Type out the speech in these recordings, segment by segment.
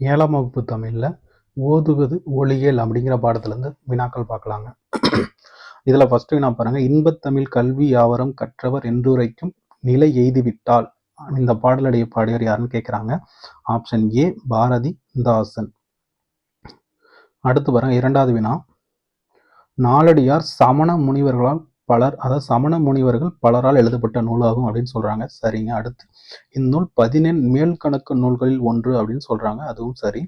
ஏழாம் வகுப்பு தமிழில் ஓதுவது ஒளியல் அப்படிங்கிற பாடத்துலேருந்து வினாக்கள் பார்க்கலாங்க. இதில் ஃபஸ்ட்டு வினா பாருங்கள் இன்பத்தமிழ் கல்வி யாவரும் கற்றவர் என்றுரைக்கும் நிலை எய்துவிட்டால். இந்த பாடலுடைய பாடியவர் யாருன்னு கேட்குறாங்க ஆப்ஷன் ஏ பாரதி தாசன். அடுத்து பாருங்க இரண்டாவது வினா. நாலடியார் சமண முனிவர்களால் பலர் அதாவது சமண முனிவர்கள் பலரால் எழுதப்பட்ட நூலாகும் அப்படின்னு சொல்கிறாங்க சரிங்க அடுத்து. இந்நூல் பதினெண் மேல் கணக்கு நூல்களில் ஒன்று அப்படின்னு சொல்கிறாங்க அதுவும் சரி.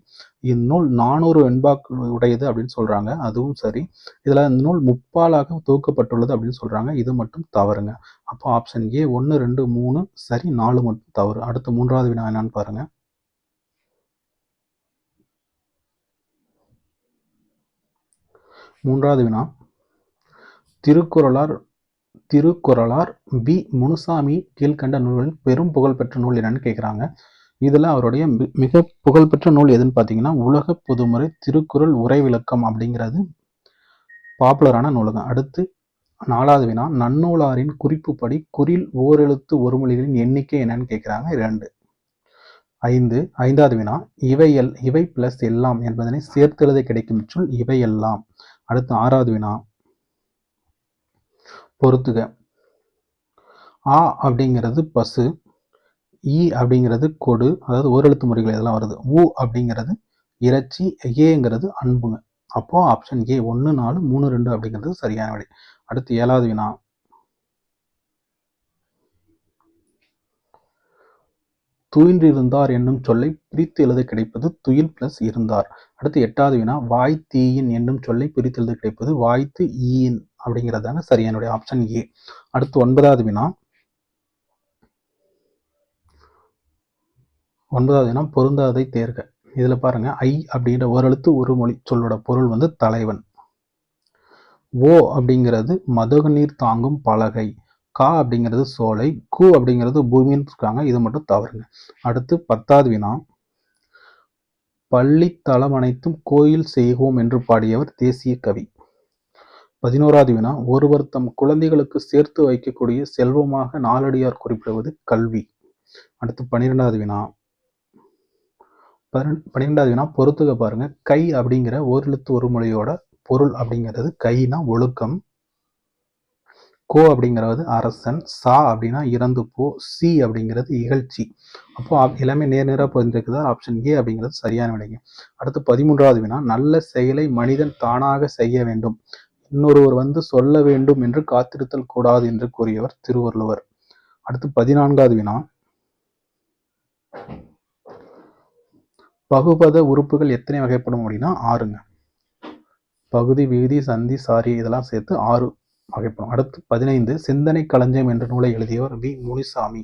இந்நூல் நானூறு வெண்பாக்கள் உடையது அப்படின்னு சொல்கிறாங்க அதுவும் சரி. இதில் இந்த நூல் முப்பாலாக தொகுக்கப்பட்டுள்ளது அப்படின்னு சொல்கிறாங்க இது மட்டும் தவறுங்க. அப்போ ஆப்ஷன் ஏ ஒன்று ரெண்டு மூணு சரி நாலு மட்டும் தவறு. அடுத்து மூன்றாவது வினா என்னன்னு பாருங்கள் மூன்றாவது வினா. திருக்குறளார் திருக்குறளார் பி. முனுசாமி கீழ்கண்ட நூல்களில் பெரும் புகழ்பெற்ற நூல் என்னன்னு கேட்குறாங்க இதில் அவருடைய மிக புகழ்பெற்ற நூல் எதுன்னு பார்த்தீங்கன்னா உலக பொதுமுறை திருக்குறள் உரை விளக்கம் அப்படிங்கிறது பாப்புலரான நூலுங்க. அடுத்து நாலாவது வினா நன்னூலாரின் குறிப்புப்படி குறில் ஓரெழுத்து ஒரு மொழிகளின் எண்ணிக்கை என்னன்னு கேட்குறாங்க இரண்டு. ஐந்து. ஐந்தாவது வினா இவையல் இவை பிளஸ் எல்லாம் என்பதனை சேர்த்தெழுத கிடைக்கும் சொல் இவையெல்லாம். அடுத்து ஆறாவது வினா பொறுத்துக. ஆ அப்படிங்கிறது பசு இ அப்படிங்கிறது கொடு அதாவது ஓரெழுத்து முறைகள் இதெல்லாம் வருது. ஊ அப்படிங்கிறது இறைச்சி ஏங்கிறது அன்புங்க. அப்போ ஆப்ஷன் ஏ ஒன்று நாலு மூணு ரெண்டு அப்படிங்கிறது சரியான விடை அடுத்து ஏழாவது வினா. துயின்றிருந்தார் என்னும் சொல்லை பிரித்து எழுத கிடைப்பது துயில் பிளஸ் இருந்தார். அடுத்து எட்டாவது வினா வாய் தீயின் என்னும் சொல்லை பிரித்து எழுத கிடைப்பது வாய்த்து ஈயின். அப்படிங்கிறதாங்க சரியானுடைய ஆப்ஷன் ஏ அடுத்து ஒன்பதாவது வினா. ஒன்பதாவது வினா பொருந்தாதை தேர்க. இதில் பாருங்கள் ஐ அப்படிங்கிற எழுத்து ஒரு மொழி சொல்லோட பொருள் வந்து தலைவன். ஓ அப்படிங்கிறது மதுகுநீர் தாங்கும் பலகை. கா அப்படிங்கிறது சோலை. கு அப்படிங்கிறது பூமின்னு இருக்காங்க இது மட்டும் தவறுங்க. அடுத்து பத்தாவது வினா. பள்ளி தளம் அனைத்தும் கோயில் செய்வோம் என்று பாடியவர் தேசிய கவி. பதினோராவது வினா ஒருவர் தம் குழந்தைகளுக்கு சேர்த்து வைக்கக்கூடிய செல்வமாக நாலடியார் குறிப்பிடுவது கல்வி. அடுத்து பன்னிரெண்டாவது வினா. பன்னிரெண்டாவது வினா பொறுத்துக்க பாருங்க. கை அப்படிங்கிற ஓரெழுத்து ஒரு மொழியோட பொருள் அப்படிங்கிறது. கைனா ஒழுக்கம். கோ அப்படிங்கிறது அரசன். சா அப்படின்னா இறந்து போ. சி அப்படிங்கிறது இகழ்ச்சி. அப்போ எல்லாமே நேர் நேராக பதிஞ்சிருக்குதா ஆப்ஷன் ஏ அப்படிங்கிறது சரியான விடைங்க. அடுத்து பதிமூன்றாவது வினா நல்ல செயலை மனிதன் தானாக செய்ய வேண்டும். இன்னொருவர் வந்து சொல்ல வேண்டும் என்று காத்திருத்தல் கூடாது என்று கூறியவர் திருவள்ளுவர். அடுத்து பதினான்காவது வினா. பகுபத உறுப்புகள் எத்தனை வகைப்படும் அப்படின்னா ஆறுங்க. பகுதி விகுதி சந்தி சாரி இதெல்லாம் சேர்த்து ஆறு வகைப்படும். அடுத்து பதினைந்து சிந்தனை களஞ்சியம் என்ற நூலை எழுதியவர் வி. முனிசாமி.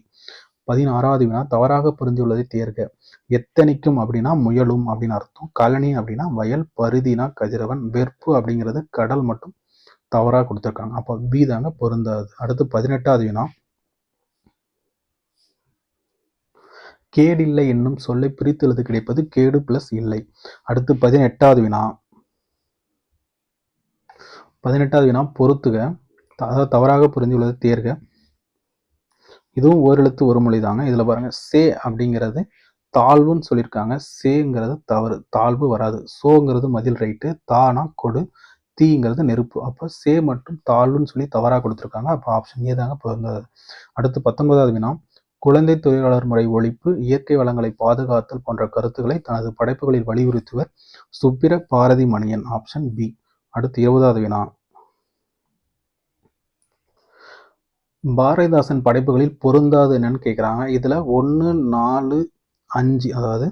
பதினாறாவது வினா தவறாக புரிந்துள்ளதை தேர்க. எத்தனைக்கும் அப்படின்னா முயலும் அப்படின்னு அர்த்தம். கழனி அப்படின்னா வயல் பருதினா கதிரவன் வெறுப்பு அப்படிங்கிறது கடல் மட்டும் தவறாக கொடுத்துருக்காங்க. அப்போ பி தாங்க பொருந்தாது. அடுத்து பதினெட்டாவது வினா. கேடில்லை என்னும் சொல்லை பிரித்து எழுது கிடைப்பது கேடு பிளஸ் இல்லை. அடுத்து பதினெட்டாவது வினா. பதினெட்டாவது வினா பொறுத்துக. அதாவது தவறாக புரிந்துள்ளது தேர்க. இதுவும் ஓரெழுத்து ஒரு மொழி தாங்க. இதில் பாருங்க சே அப்படிங்கிறது தாழ்வுன்னு சொல்லியிருக்காங்க. சேங்கிறது தவறு. தாழ்வு வராது. சோங்கிறது மதில் ரைட்டு. தானா கொடு. தீங்கிறது நெருப்பு. அப்போ சே மற்றும் தாழ்வுன்னு சொல்லி தவறாக கொடுத்துருக்காங்க. அப்போ ஆப்ஷன் ஏ தாங்க பொருந்தாது. அடுத்து பத்தொன்பதாவது வினா. குழந்தை தொழிலாளர் முறை ஒழிப்பு இயற்கை வளங்களை பாதுகாத்தல் போன்ற கருத்துக்களை தனது படைப்புகளில் வலியுறுத்துவர் சுப்பிர பாரதி மணியன் ஆப்ஷன் பி அடுத்து இருபதாவது வினா. பாரதிதாசன் படைப்புகளில் பொருந்தாது என்னன்னு கேட்குறாங்க இதில் ஒன்று நாலு அஞ்சு அதாவது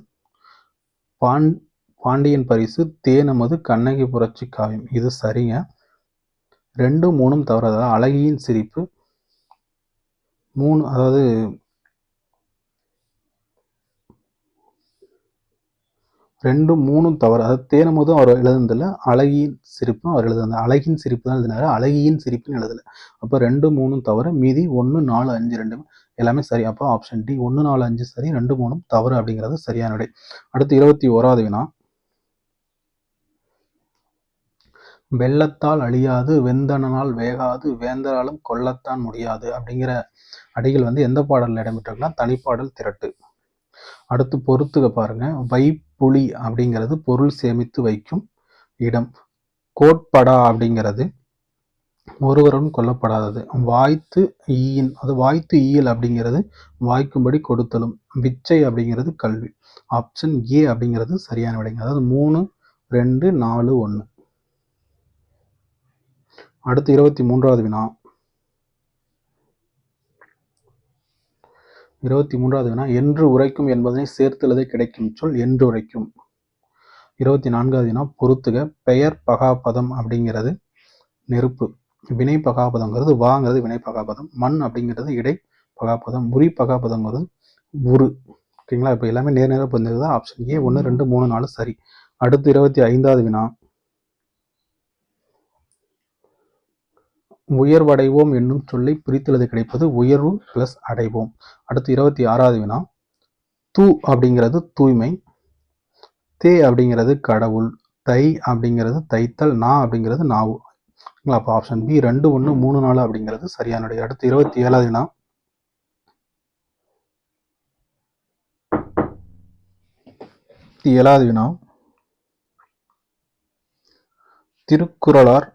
பாண் பாண்டியன் பரிசு தேனமது கண்ணகி புரட்சி காவியம். இது சரிங்க. ரெண்டும் மூணும் தவறு அதாவது அழகியின் சிரிப்பு. மூணு அதாவது ரெண்டும் மூணும் தவறு. அதாவது தேனமுதும் அவர் எழுதுனதில்ல அழகியின் சிரிப்பும் அவர் எழுதுனது அழகின் சிரிப்பு தான் எழுதினாரு அழகியின் சிரிப்புன்னு எழுதலை. அப்போ ரெண்டு மூணும் தவறு மீதி ஒன்று நாலு அஞ்சு ரெண்டு எல்லாமே சரி. அப்போ ஆப்ஷன் டி ஒன்று நாலு அஞ்சு சரி ரெண்டு மூணும் தவறு அப்படிங்கிறது சரியான விடை. அடுத்து இருபத்தி ஓராவது வினா. வெள்ளத்தால் அழியாது வெந்தனால் வேகாது வேந்தராலும் கொல்லத்தான் முடியாது அப்படிங்கிற அடிகள் வந்து எந்த பாடலில் இடம்பெற்றிருக்குன்னா தனிப்பாடல் திரட்டு. அடுத்து பொறுத்துக பாருங்க. வைப்புலி அப்படிங்கிறது பொருள் சேமித்து வைக்கும் இடம். கோட்படா அப்படிங்கிறது ஒருவரும் கொல்லப்படாதது. வாய்த்து ஈயின் அது வாய்த்து ஈயல் அப்படிங்கிறது வாய்க்கும்படி கொடுத்தலும். பிச்சை அப்படிங்கிறது கல்வி. ஆப்ஷன் ஏ அப்படிங்கிறது சரியான விடைங்க. அதாவது மூணு ரெண்டு நாலு ஒன்று அடுத்து இருபத்தி மூன்றாவது வினா. இருபத்தி மூன்றாவது வினா என்று உரைக்கும் என்பதனை சேர்த்துள்ளதே கிடைக்கும் சொல் என்று உரைக்கும் இருபத்தி நான்காவது வினா பொறுத்துக பெயர் பகாபதம் அப்படிங்கிறது நெருப்பு. வினை பகாபதங்கிறது வாங்கிறது வினை பகாபதம். மண் அப்படிங்கிறது இடை பகாபதம். உரி பகாபதங்கிறது உரு. ஓகேங்களா? இப்போ எல்லாமே நேர் நேராக பொருந்தது ஆப்ஷன் ஏ ஒன்று ரெண்டு மூணு நாலு சரி. அடுத்து இருபத்தி ஐந்தாவது வினா உயர்வடைவோம் என்னும் சொல்லை பிரித்தெழுத கிடைப்பது உயர்வு பிளஸ் அடைவோம். அடுத்து இருபத்தி ஆறாவது வினா. தூ அப்படிங்கிறது தூய்மை. தே அப்படிங்கிறது கடவுள். தை அப்படிங்கிறது தைத்தல். நா அப்படிங்கிறது நாவு. அப்போ ஆப்ஷன் பி ரெண்டு ஒன்று மூணு நாலு அப்படிங்கிறது சரியானுடைய அடுத்து இருபத்தி ஏழாவது வினா. ஏழாவது வினா. திருக்குறளார்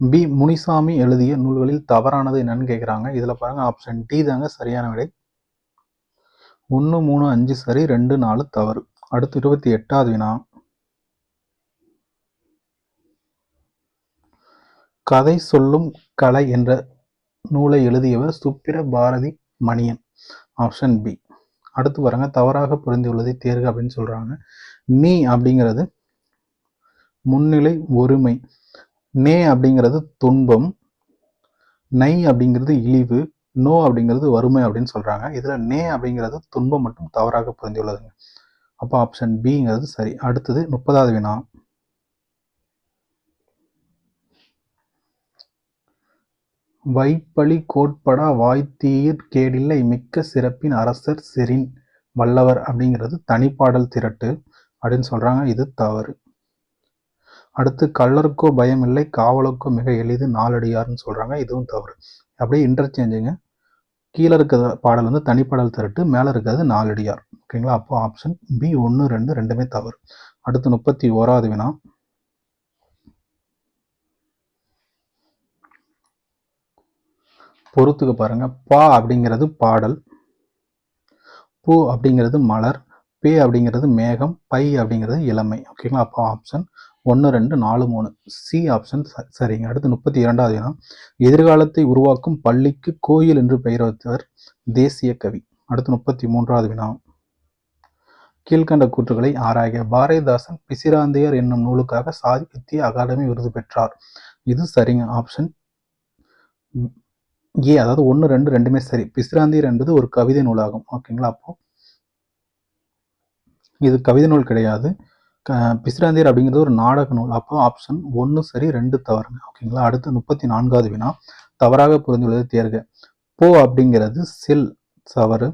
பி. முனிசாமி எழுதிய நூல்களில் தவறானது என்னன்னு கேட்குறாங்க இதில் பாருங்க ஆப்ஷன் டி தாங்க சரியான விடை. ஒன்று மூணு அஞ்சு சரி ரெண்டு நாலு தவறு. அடுத்து இருபத்தி எட்டாவது வினா. கதை சொல்லும் கலை என்ற நூலை எழுதியவர் சுப்பிர பாரதி மணியன். ஆப்ஷன் பி அடுத்து பாருங்க தவறாக புரிந்துள்ளதை தேர்க அப்படின்னு சொல்றாங்க. நீ அப்படிங்கிறது முன்னிலை ஒருமை. நே அப்படிங்கிறது துன்பம் நை அப்படிங்கிறது இழிவு நோ அப்படிங்கிறது வறுமை அப்படின்னு சொல்கிறாங்க இதில் நே அப்படிங்கிறது துன்பம் மட்டும் தவறாக புரிந்துள்ளதுங்க. அப்போ ஆப்ஷன் பிங்கிறது சரி. அடுத்தது முப்பதாவது வினா. வைப்பழி கோட்படா வாய்த்தீர் கேடில்லை மிக்க சிறப்பின் அரசர் செரின் வல்லவர் அப்படிங்கிறது தனிப்பாடல் திரட்டு அப்படின்னு சொல்கிறாங்க இது தவறு. அடுத்து கள்ளருக்கோ பயம் இல்லை காவலுக்கோ மிக எளிது நாலடியார்னு சொல்றாங்க. இதுவும் தவறு. அப்படியே இன்டர்சேஞ்சுங்க கீழே இருக்கிற பாடல் வந்து தனிப்பாடல் திரட்டு மேலே இருக்கிறது நாலடியார். ஓகேங்களா? அப்போ ஆப்ஷன் பி ஒன்று ரெண்டு ரெண்டுமே தவறு. அடுத்து முப்பத்தி ஓராவது வினா. பொறுத்துக்க பாருங்க. பா அப்படிங்கிறது பாடல். பூ அப்படிங்கிறது மலர். பே அப்படிங்கிறது மேகம். பை அப்படிங்கிறது இளமை. ஓகேங்களா? அப்போ ஆப்ஷன் ஒன்று ரெண்டு நாலு மூணு. சி ஆப்ஷன் சரிங்க. அடுத்து முப்பத்தி இரண்டாவது வினா எதிர்காலத்தை உருவாக்கும் பள்ளிக்கு கோயில் என்று பெயர் வைத்தவர் தேசிய கவி. அடுத்து முப்பத்தி மூன்றாவது வினா கீழ்கண்ட கூற்றுகளை ஆராய்க. பாரதிதாசன் பிசிராந்தையர் என்னும் நூலுக்காக சாகித்ய அகாடமி விருது பெற்றார். இது சரிங்க. ஆப்ஷன் ஏ அதாவது ஒன்று ரெண்டு ரெண்டுமே சரி. பிசிராந்தியர் என்பது ஒரு கவிதை நூலாகும். ஓகேங்களா அப்போ இது கவிதை நூல் கிடையாது. பிசிராந்தியர் அப்படிங்கிறது ஒரு நாடக நூல். அப்போ ஆப்ஷன் ஒன்று சரி ரெண்டு தவறுங்க. ஓகேங்களா அடுத்து முப்பத்தி நான்காவது வினா. தவறாக புரிந்துள்ளது தேர்க. போ அப்படிங்கிறது சில் தவறு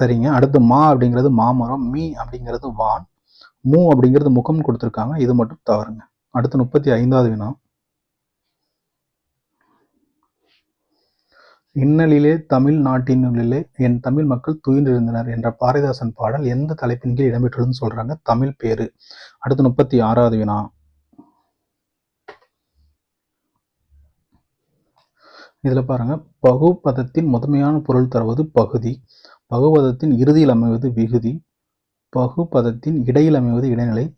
சரிங்க. அடுத்து மா அப்படிங்கிறது மாமரம் மீ அப்படிங்கிறது வான். மூ அப்படிங்கிறது முகம் கொடுத்துருக்காங்க. இது மட்டும் தவறுங்க. அடுத்து முப்பத்தி ஐந்தாவது வினா. இன்னலிலே தமிழ் நாட்டினுள்ளிலே என் தமிழ் மக்கள் துயின்றிருந்தனர் என்ற பாரதிதாசன் பாடல் எந்த தலைப்பின் கீழ் இடம்பெற்றுள்ளதுன்னு சொல்றாங்க? தமிழ் பேரு அடுத்து முப்பத்தி ஆறாவது வினா. இதில் பாருங்க. பகுபதத்தின் முதன்மையான பொருள் தருவது பகுதி. பகுபதத்தின் இறுதியில் அமைவது விகுதி. பகுபதத்தின் இடையில் அமைவது இடைநிலை.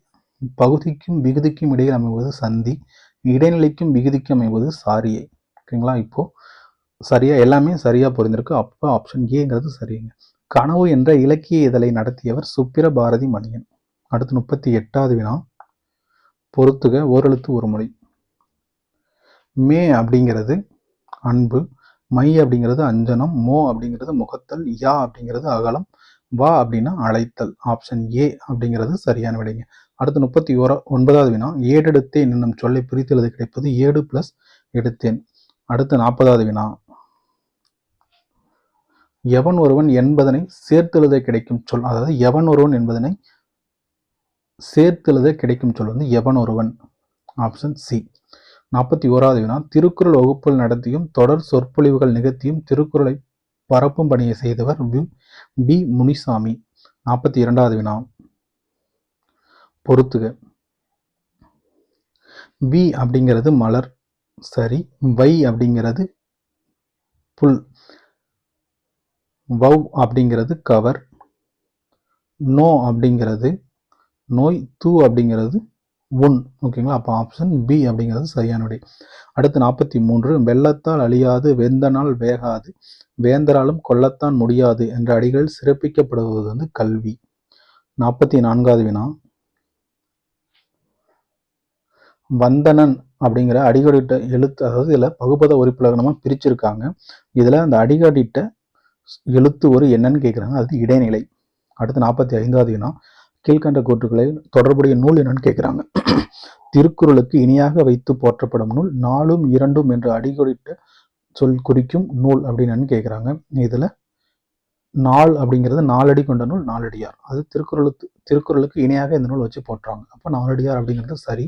பகுதிக்கும் விகுதிக்கும் இடையில் அமைவது சந்தி. இடைநிலைக்கும் விகுதிக்கும் அமைவது சாரியை. ஓகேங்களா? இப்போது சரியா எல்லாமே சரியா புரிந்திருக்கு. அப்போ ஆப்ஷன் ஏங்கிறது சரிங்க. கனவு என்ற இலக்கிய இதழை நடத்தியவர் சுப்பிர பாரதி மணியன். அடுத்து முப்பத்தி எட்டாவது வினா. பொறுத்துக ஓரெழுத்து ஒரு மொழி. மே அப்படிங்கிறது அன்பு. மை அப்படிங்கிறது அஞ்சனம். மோ அப்படிங்கிறது முகத்தல். யா அப்படிங்கிறது அகலம். வா அப்படின்னா அழைத்தல். ஆப்ஷன் ஏ அப்படிங்கிறது சரியான விடைங்க. அடுத்து முப்பத்தி ஓரா ஒன்பதாவது வினா. ஏடெடுத்தேன் என்னும் சொல்லை பிரித்தெழுது கிடைப்பது ஏடு பிளஸ் எடுத்தேன். அடுத்து நாற்பதாவது வினா. எவன் ஒருவன் என்பதனை சேர்த்தெழுத கிடைக்கும் சொல் அதாவது எவன் ஒருவன் என்பதனை சேர்த்தெழுத கிடைக்கும் சொல் வந்து எவன் ஒருவன்? ஆப்ஷன் சி நாற்பத்தி ஓராவது வினா திருக்குறள் வகுப்புகள் நடத்தியும் தொடர் சொற்பொழிவுகள் நிகழ்த்தியும் திருக்குறளை பரப்பும் பணியை செய்தவர் பி முனிசாமி. நாற்பத்தி இரண்டாவது வினா. பொறுத்துக. வி அப்படிங்கிறது மலர் சரி வை அப்படிங்கிறது புல். வவ் அப்படிங்கிறது கவர் நோ அப்படிங்கிறது நோய் தூ அப்படிங்கிறது உன் ஓகேங்களா? அப்போ ஆப்ஷன் பி அப்படிங்கிறது சரியான விடை. அடுத்து நாற்பத்தி மூன்று வெள்ளத்தால் அழியாது வெந்தனால் வேகாது வேந்தராலும் கொல்லத்தான் முடியாது என்ற அடிகள் சிறப்பிக்கப்படுவது வந்து கல்வி. நாற்பத்தி நான்காவது வினா. வந்தனன் அப்படிங்கிற அடிகடிட்ட எழுத்து அதாவது இதில் பகுபத உறுப்பிலகனமாக பிரிச்சிருக்காங்க. இதில் அந்த அடிகடிட்ட எழுத்து ஒரு என்னன்னு கேட்குறாங்க அது இடைநிலை. அடுத்து நாற்பத்தி ஐந்தாவது வினா கீழ்கண்ட கூற்றுக்களை தொடர்புடைய நூல் என்னன்னு கேட்குறாங்க திருக்குறளுக்கு இணையாக வைத்து போற்றப்படும் நூல் நாலும் இரண்டும் என்று அடிகொடிட்ட சொல் குறிக்கும் நூல் அப்படின்னு கேட்குறாங்க இதில் நாள் அப்படிங்கிறது நாலடி கொண்ட நூல் நாலடியார். அது திருக்குறளுக்கு திருக்குறளுக்கு இணையாக இந்த நூல் வச்சு போட்டுறாங்க அப்போ நாலடியார் அப்படிங்கிறது சரி.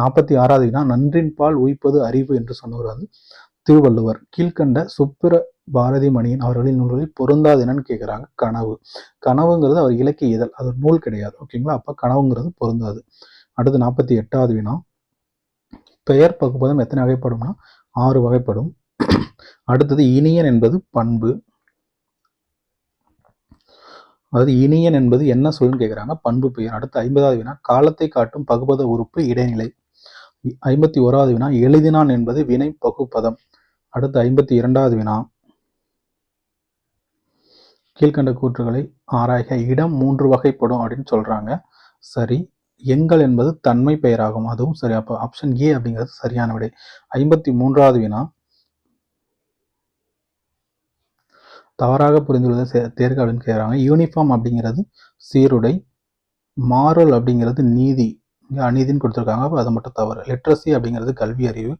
நாற்பத்தி ஆறாவது வினா நன்றின் பால் உய்ப்பது அறிவு என்று சொன்னவர் வந்து திருவள்ளுவர். கீழ்கண்ட சுப்பிர பாரதி மணியன் அவர்களின் நூல்களில் பொருந்தாது என்னன்னு கேட்குறாங்க கனவு. கனவுங்கிறது அவர் இலக்கிய இதழ் அது நூல் கிடையாது ஓகேங்களா அப்போ கனவுங்கிறது பொருந்தாது. அடுத்து நாற்பத்தி எட்டாவது வினா. பெயர் பகுப்பதம் எத்தனை வகைப்படும்னா? ஆறு வகைப்படும். அடுத்தது இனியன் என்பது பண்பு. அதாவது இனியன் என்பது என்ன சொல்லுன்னு கேட்குறாங்க பண்பு பெயர். அடுத்து ஐம்பதாவது வினா. காலத்தை காட்டும் பகுபத உறுப்பு இடைநிலை. ஐம்பத்தி ஓராவது வினா. எழுதினான் என்பது வினை பகுப்பதம். அடுத்து ஐம்பத்தி இரண்டாவது வினா. கீழ்கண்ட கூற்றுகளை ஆராய்க. இடம் மூன்று வகைப்படும் அப்படின்னு சொல்கிறாங்க சரி எங்கள் என்பது தன்மை பெயராகும். அதுவும் சரி அப்போ ஆப்ஷன் ஏ அப்படிங்கிறது சரியான விடை. ஐம்பத்தி மூன்றாவது வினா. தவறாக புரிந்துள்ளதை தேர்க அப்படின்னு கேட்குறாங்க யூனிஃபார்ம் அப்படிங்கிறது சீருடை மாறல் அப்படிங்கிறது நீதி இங்கே அநீதின்னு கொடுத்துருக்காங்க. அப்போ அது மட்டும் தவறு. லிட்ரஸி அப்படிங்கிறது கல்வி அறிவு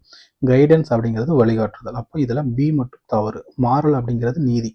கைடன்ஸ் அப்படிங்கிறது வழிகாட்டுதல். அப்போ இதில் பி மட்டும் தவறு. மாறல் அப்படிங்கிறது நீதி.